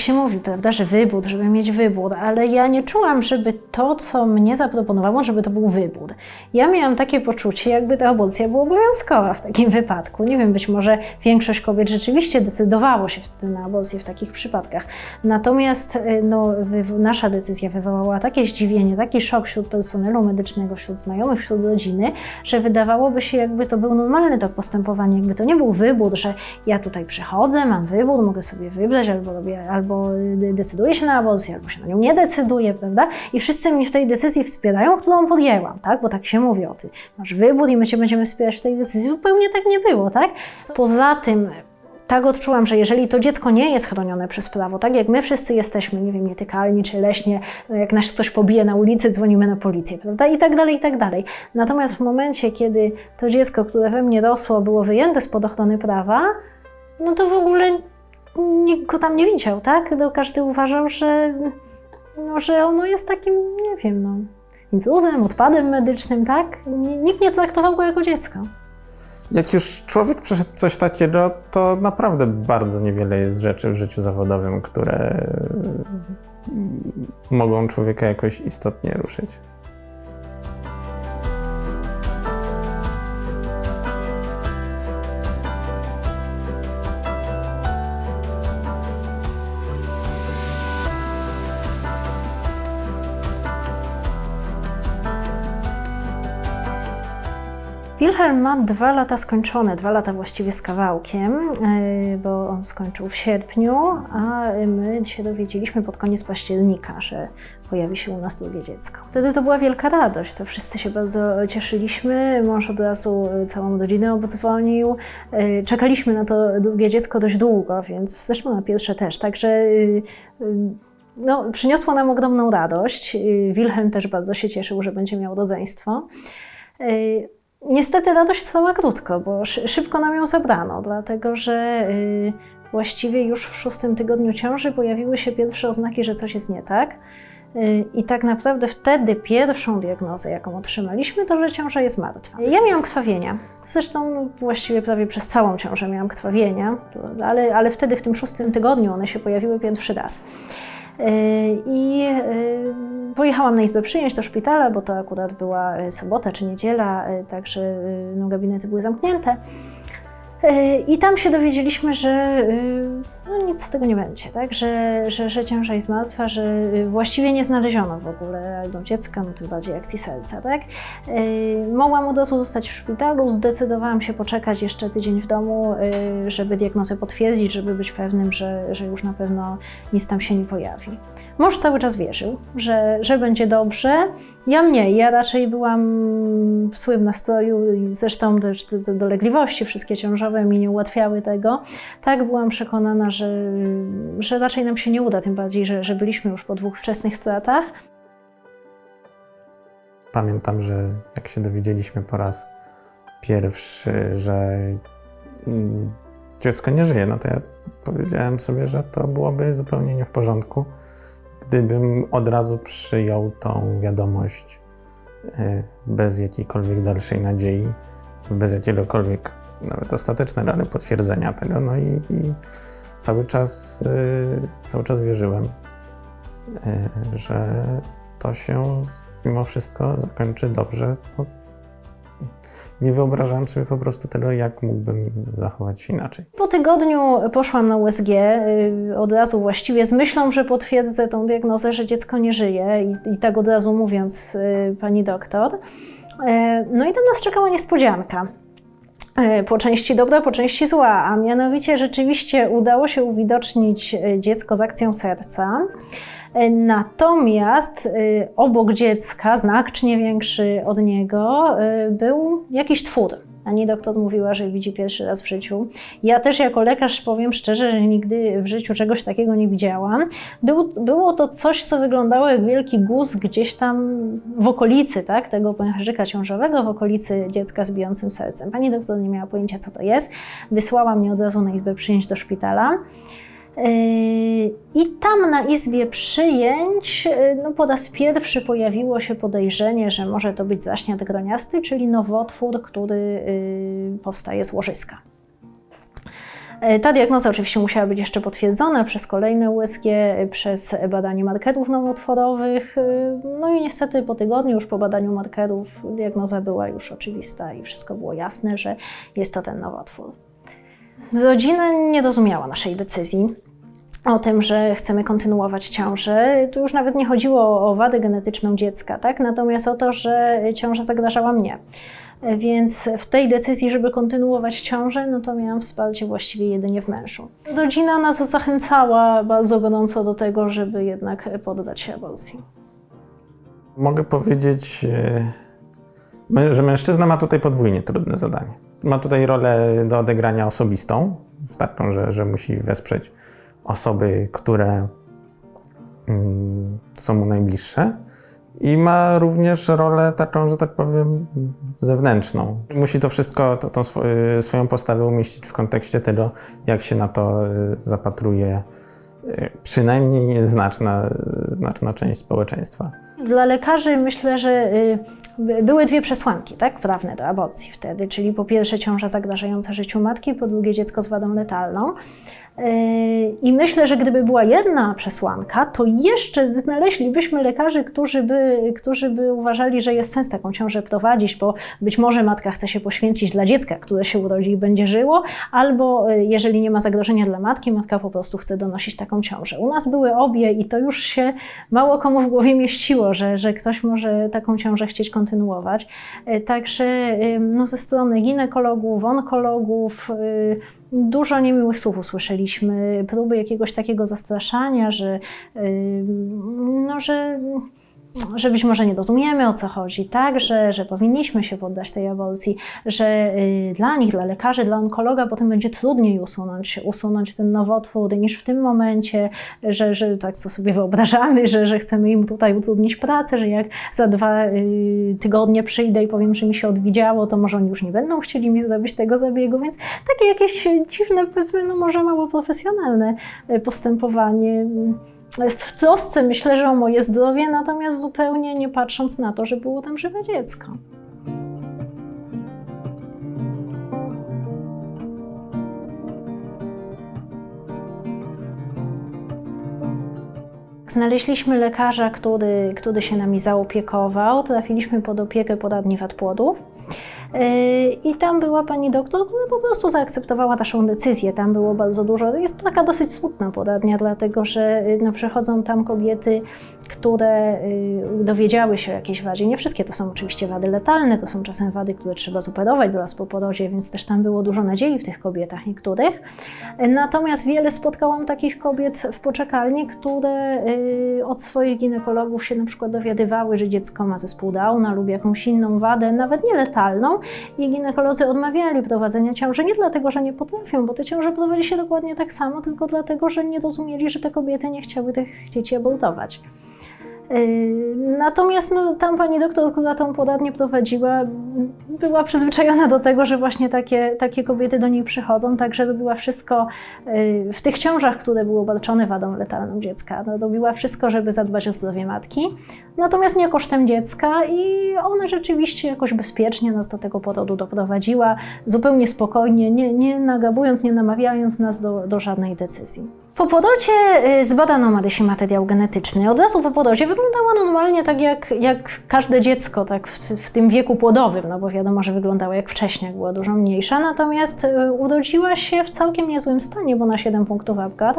Tak się mówi, prawda, że wybór, żeby mieć wybór, ale ja nie czułam, żeby to, co mnie zaproponowało, żeby to był wybór. Ja miałam takie poczucie, jakby ta aborcja była obowiązkowa w takim wypadku. Nie wiem, być może większość kobiet rzeczywiście decydowało się wtedy na aborcję w takich przypadkach. Natomiast y, no, nasza decyzja wywołała takie zdziwienie, taki szok wśród personelu medycznego, wśród znajomych, wśród rodziny, że wydawałoby się, jakby to był normalny tak postępowanie, jakby to nie był wybór, że ja tutaj przychodzę, mam wybór, mogę sobie wybrać albo robię albo decyduję się na aborcję, albo się na nią nie decyduję, prawda? I wszyscy mnie w tej decyzji wspierają, którą podjęłam, tak? Bo tak się mówi o tym. Masz wybór i my cię będziemy wspierać w tej decyzji. Zupełnie tak nie było, tak? Poza tym tak odczułam, że jeżeli to dziecko nie jest chronione przez prawo, tak jak my wszyscy jesteśmy, nie wiem, nietykalni czy leśnie, jak nas ktoś pobije na ulicy, dzwonimy na policję, prawda? I tak dalej, i tak dalej. Natomiast w momencie, kiedy to dziecko, które we mnie rosło, było wyjęte spod ochrony prawa, no to w ogóle nikt go tam nie widział, tak? To każdy uważał, że, no, że ono jest takim, nie wiem, no, intruzem, odpadem medycznym, tak? Nikt nie traktował go jako dziecko. Jak już człowiek przeszedł coś takiego, to naprawdę bardzo niewiele jest rzeczy w życiu zawodowym, które mogą człowieka jakoś istotnie ruszyć. Wilhelm ma dwa lata skończone, dwa lata właściwie z kawałkiem, e, bo on skończył w sierpniu, a my się dowiedzieliśmy pod koniec października, że pojawi się u nas drugie dziecko. Wtedy to była wielka radość, to wszyscy się bardzo cieszyliśmy, mąż od razu całą rodzinę obdzwonił. E, czekaliśmy na to drugie dziecko dość długo, więc zresztą na pierwsze też, także no, przyniosło nam ogromną radość. Wilhelm też bardzo się cieszył, że będzie miał rodzeństwo. Niestety radość trwała krótko, bo szybko nam ją zabrano, dlatego że y, właściwie już w szóstym tygodniu ciąży pojawiły się pierwsze oznaki, że coś jest nie tak. Y, I tak naprawdę wtedy pierwszą diagnozę, jaką otrzymaliśmy, to, że ciąża jest martwa. Ja miałam krwawienia. Zresztą właściwie prawie przez całą ciążę miałam krwawienia, ale, ale wtedy w tym szóstym tygodniu one się pojawiły pierwszy raz. Y, I y, pojechałam na izbę przyjęć do szpitala, bo to akurat była y, sobota czy niedziela, także no, gabinety były zamknięte. I tam się dowiedzieliśmy, że no nic z tego nie będzie, tak? że, że, że ciąża jest martwa, że y, właściwie nie znaleziono w ogóle dziecka, no tym bardziej akcji serca. Tak? Yy, mogłam od razu zostać w szpitalu, zdecydowałam się poczekać jeszcze tydzień w domu, yy, żeby diagnozę potwierdzić, żeby być pewnym, że, że już na pewno nic tam się nie pojawi. Mąż cały czas wierzył, że, że będzie dobrze. Ja mniej, ja raczej byłam w złym nastroju i zresztą też te dolegliwości wszystkie ciążowe mi nie ułatwiały tego. Tak byłam przekonana, że że, że raczej nam się nie uda, tym bardziej, że, że byliśmy już po dwóch wczesnych stratach. Pamiętam, że jak się dowiedzieliśmy po raz pierwszy, że mm, dziecko nie żyje, no to ja powiedziałem sobie, że to byłoby zupełnie nie w porządku, gdybym od razu przyjął tą wiadomość y, bez jakiejkolwiek dalszej nadziei, bez jakiegokolwiek nawet ostatecznego, ale potwierdzenia tego. No i, i cały czas, y, cały czas wierzyłem, y, że to się mimo wszystko zakończy dobrze. Nie wyobrażałem sobie po prostu tego, jak mógłbym zachować się inaczej. Po tygodniu poszłam na USG, y, od razu właściwie z myślą, że potwierdzę tą diagnozę, że dziecko nie żyje i, i tak od razu mówiąc pani doktor. No i tam nas czekała niespodzianka. E, po części dobra, po części zła, a mianowicie rzeczywiście udało się uwidocznić e, dziecko z akcją serca. E, natomiast obok dziecka, znacznie większy od niego, był jakiś twór. Pani doktor mówiła, że widzi pierwszy raz w życiu. Ja też jako lekarz powiem szczerze, że nigdy w życiu czegoś takiego nie widziałam. Był, było to coś, co wyglądało jak wielki guz gdzieś tam w okolicy tak, tego pęcherzyka ciążowego, w okolicy dziecka z bijącym sercem. Pani doktor nie miała pojęcia, co to jest. Wysłała mnie od razu na izbę przyjęć do szpitala. Yy, I tam na izbie przyjęć yy, no po raz pierwszy pojawiło się podejrzenie, że może to być zaśniat groniasty, czyli nowotwór, który yy, powstaje z łożyska. Ta diagnoza oczywiście musiała być jeszcze potwierdzona przez kolejne USG, przez badanie markerów nowotworowych. No i niestety po tygodniu już po badaniu markerów diagnoza była już oczywista i wszystko było jasne, że jest to ten nowotwór. Rodzina nie rozumiała naszej decyzji o tym, że chcemy kontynuować ciążę. Tu już nawet nie chodziło o wadę genetyczną dziecka, tak? natomiast o to, że ciąża zagrażała mnie. Więc w tej decyzji, żeby kontynuować ciążę, no to miałam wsparcie właściwie jedynie w mężu. Rodzina nas zachęcała bardzo gorąco do tego, żeby jednak poddać się aborcji. Mogę powiedzieć, e, że mężczyzna ma tutaj podwójnie trudne zadanie. Ma tutaj rolę do odegrania osobistą, taką, że, że musi wesprzeć osoby, które mm, są mu najbliższe. I ma również rolę taką, że tak powiem, zewnętrzną. Musi to wszystko, to, tą swo- y, swoją postawę umieścić w kontekście tego, jak się na to y, zapatruje y, przynajmniej znaczna, znaczna część społeczeństwa. Dla lekarzy myślę, że były dwie przesłanki tak, prawne do aborcji wtedy, czyli po pierwsze ciąża zagrażająca życiu matki, po drugie dziecko z wadą letalną. Y, I myślę, że gdyby była jedna przesłanka, to jeszcze znaleźlibyśmy lekarzy, którzy by, którzy by uważali, że jest sens taką ciążę prowadzić, bo być może matka chce się poświęcić dla dziecka, które się urodzi i będzie żyło, albo y, jeżeli nie ma zagrożenia dla matki, matka po prostu chce donosić taką ciążę. U nas były obie i to już się mało komu w głowie mieściło, że, że ktoś może taką ciążę chcieć kontynuować. Y, Także no, ze strony ginekologów, onkologów y, dużo niemiłych słów usłyszeliśmy, próby jakiegoś takiego zastraszania, że, no, że że być może nie rozumiemy o co chodzi, tak, że, że powinniśmy się poddać tej aborcji, że y, dla nich, dla lekarzy, dla onkologa potem będzie trudniej usunąć, usunąć ten nowotwór niż w tym momencie, że, że tak co sobie wyobrażamy, że, że chcemy im tutaj utrudnić pracę, że jak za dwa y, tygodnie przyjdę i powiem, że mi się odwidziało, to może oni już nie będą chcieli mi zrobić tego zabiegu, więc takie jakieś dziwne, powiedzmy, no może mało profesjonalne y, postępowanie w trosce myślę, że o moje zdrowie, natomiast zupełnie nie patrząc na to, że było tam żywe dziecko. Znaleźliśmy lekarza, który, który się nami zaopiekował. Trafiliśmy pod opiekę poradni wad płodów. Yy, I tam była pani doktor, która po prostu zaakceptowała naszą decyzję. Tam było bardzo dużo. Jest to taka dosyć smutna poradnia, dlatego że yy, no, przychodzą tam kobiety, które yy, dowiedziały się o jakiejś wadzie. Nie wszystkie to są oczywiście wady letalne, to są czasem wady, które trzeba zoperować zaraz po porodzie, więc też tam było dużo nadziei w tych kobietach niektórych. Natomiast wiele spotkałam takich kobiet w poczekalni, które yy, od swoich ginekologów się na przykład dowiadywały, że dziecko ma zespół Downa lub jakąś inną wadę, nawet nie letalną, i ginekolodzy odmawiali prowadzenia ciąży nie dlatego, że nie potrafią, bo te ciąże prowadzi się dokładnie tak samo, tylko dlatego, że nie rozumieli, że te kobiety nie chciały tych dzieci abortować. Yy, Natomiast no, tam pani doktor, która tą poradnię prowadziła, była przyzwyczajona do tego, że właśnie takie, takie kobiety do niej przychodzą, także robiła wszystko yy, w tych ciążach, które były obarczone wadą letalną dziecka. No, robiła wszystko, żeby zadbać o zdrowie matki, natomiast nie kosztem dziecka i ona rzeczywiście jakoś bezpiecznie nas do tego porodu doprowadziła, zupełnie spokojnie, nie, nie nagabując, nie namawiając nas do, do żadnej decyzji. Po porodzie y, zbadano Marysi materiał genetyczny. Od razu po porodzie wyglądała normalnie tak jak, jak każde dziecko, tak w, w tym wieku płodowym, no bo wiadomo, że wyglądała jak wcześniej, jak była dużo mniejsza. Natomiast y, urodziła się w całkiem niezłym stanie, bo na 7 punktów Apgar,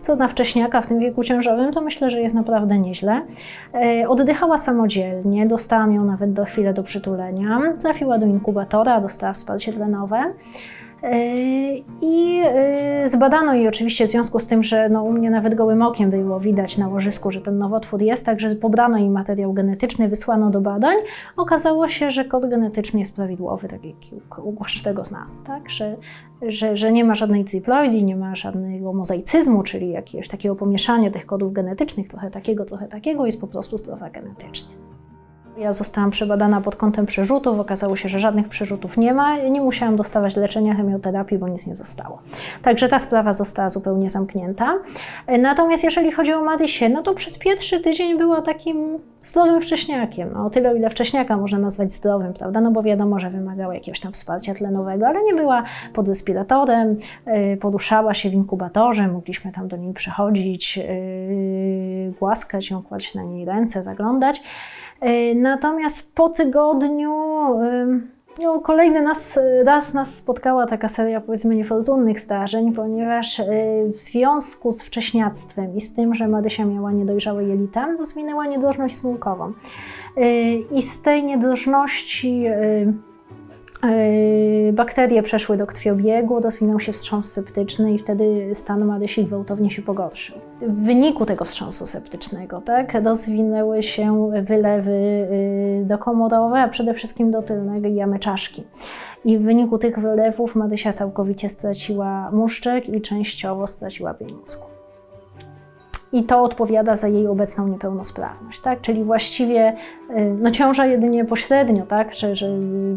co na wcześniaka w tym wieku ciążowym, to myślę, że jest naprawdę nieźle. Y, Oddychała samodzielnie, dostałam ją nawet do chwilę do przytulenia. Trafiła do inkubatora, dostała wsparcie tlenowe. I y, zbadano jej oczywiście w związku z tym, że no, u mnie nawet gołym okiem było widać na łożysku, że ten nowotwór jest, także pobrano jej materiał genetyczny, wysłano do badań. Okazało się, że kod genetyczny jest prawidłowy, tak jak u- każdego z nas, tak? że, że, że nie ma żadnej triploidii, nie ma żadnego mozaicyzmu, czyli jakiegoś takiego pomieszania tych kodów genetycznych, trochę takiego, trochę takiego, jest po prostu zdrowa genetycznie. Ja zostałam przebadana pod kątem przerzutów. Okazało się, że żadnych przerzutów nie ma. Nie musiałam dostawać leczenia chemioterapii, bo nic nie zostało. Także ta sprawa została zupełnie zamknięta. Natomiast jeżeli chodzi o Marysię, no to przez pierwszy tydzień była takim zdrowym wcześniakiem. No, o tyle, ile wcześniaka można nazwać zdrowym, prawda? No bo wiadomo, że wymagała jakiegoś tam wsparcia tlenowego, ale nie była pod respiratorem, yy, poruszała się w inkubatorze, mogliśmy tam do niej przychodzić, yy, głaskać ją, kłaść na niej ręce, zaglądać. Yy, natomiast po tygodniu. No, kolejny nas, raz nas spotkała taka seria powiedzmy niefortunnych zdarzeń, ponieważ y, w związku z wcześniactwem i z tym, że Marysia miała niedojrzałe jelita, rozwinęła niedrożność smułkową. Y, I z tej niedrożności y, bakterie przeszły do krwiobiegu, rozwinął się wstrząs septyczny i wtedy stan Marysi gwałtownie się pogorszył. W wyniku tego wstrząsu septycznego tak, rozwinęły się wylewy y, dokomorowe, a przede wszystkim do tylnej jamy czaszki. I w wyniku tych wylewów Marysia całkowicie straciła muszczek i częściowo straciła pień mózgu. I to odpowiada za jej obecną niepełnosprawność, tak? Czyli właściwie y, no, ciąża jedynie pośrednio, tak? Że, że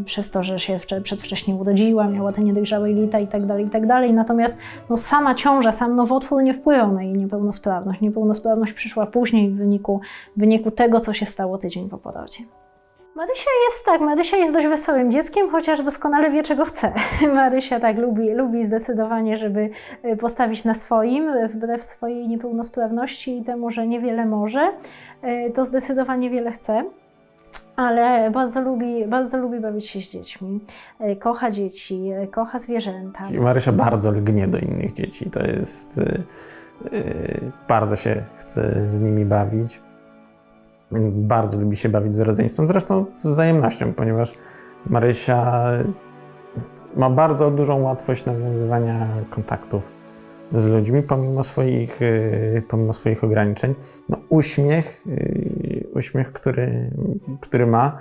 przez to, że się wcze- przedwcześnie urodziła, miała te niedojrzałe lita i tak dalej, i tak dalej. Natomiast no, sama ciąża, sam nowotwór nie wpływał na jej niepełnosprawność. Niepełnosprawność przyszła później w wyniku, w wyniku tego, co się stało tydzień po porodzie. Marysia jest tak, Marysia jest dość wesołym dzieckiem, chociaż doskonale wie, czego chce. Marysia tak lubi, lubi zdecydowanie, żeby y, postawić na swoim, wbrew swojej niepełnosprawności i temu, że niewiele może, y, to zdecydowanie wiele chce. Ale bardzo lubi, bardzo lubi bawić się z dziećmi. Y, Kocha dzieci, kocha zwierzęta. I Marysia bardzo lgnie do innych dzieci. To jest. y, y, bardzo się chce z nimi bawić. Bardzo lubi się bawić z rodzeństwem, zresztą z wzajemnością, ponieważ Marysia ma bardzo dużą łatwość nawiązywania kontaktów z ludźmi, pomimo swoich, y, pomimo swoich ograniczeń. No, uśmiech, y, uśmiech, który, który ma,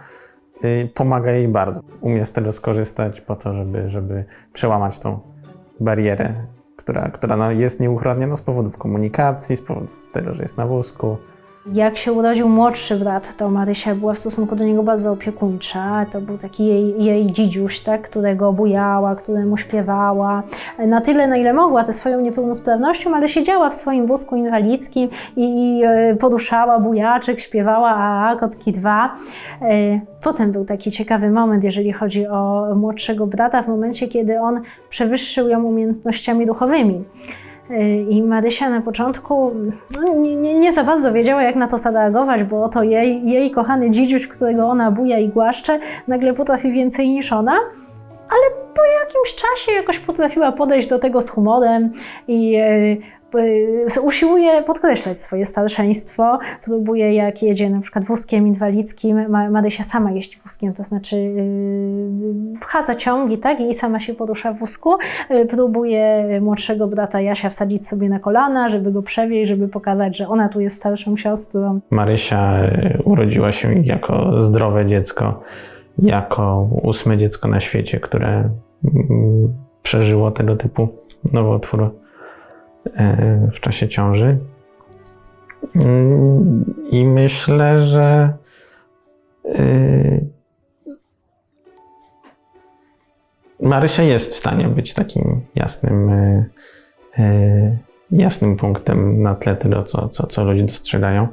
y, pomaga jej bardzo. Umie z tego skorzystać po to, żeby, żeby przełamać tą barierę, która, która no, jest nieuchronnie no, z powodów komunikacji, z powodów tego, że jest na wózku. Jak się urodził młodszy brat, to Marysia była w stosunku do niego bardzo opiekuńcza. To był taki jej, jej dzidziuś, tak, którego bujała, któremu śpiewała. Na tyle, na ile mogła ze swoją niepełnosprawnością, ale siedziała w swoim wózku inwalidzkim i, i e, poruszała bujaczek, śpiewała a kotki dwa. E, Potem był taki ciekawy moment, jeżeli chodzi o młodszego brata, w momencie, kiedy on przewyższył ją umiejętnościami duchowymi. I Marysia na początku no, nie, nie, nie za bardzo wiedziała, jak na to zareagować, bo oto jej, jej kochany dzidziuś, którego ona buja i głaszcze, nagle potrafi więcej niż ona, ale po jakimś czasie jakoś potrafiła podejść do tego z humorem i e, e, usiłuje podkreślać swoje starszeństwo. Próbuje, jak jedzie na przykład wózkiem inwalidzkim, Ma- Marysia sama jeździ wózkiem, to znaczy yy, pcha zaciągi, tak, i sama się porusza w wózku. Próbuje młodszego brata Jasia wsadzić sobie na kolana, żeby go przewieźć, żeby pokazać, że ona tu jest starszą siostrą. Marysia urodziła się jako zdrowe dziecko, jako ósme dziecko na świecie, które mm, przeżyło tego typu nowotwór y, w czasie ciąży. Mm, I myślę, że y, Marysia jest w stanie być takim jasnym, y, jasnym punktem na tle tego, co, co, co ludzie dostrzegają.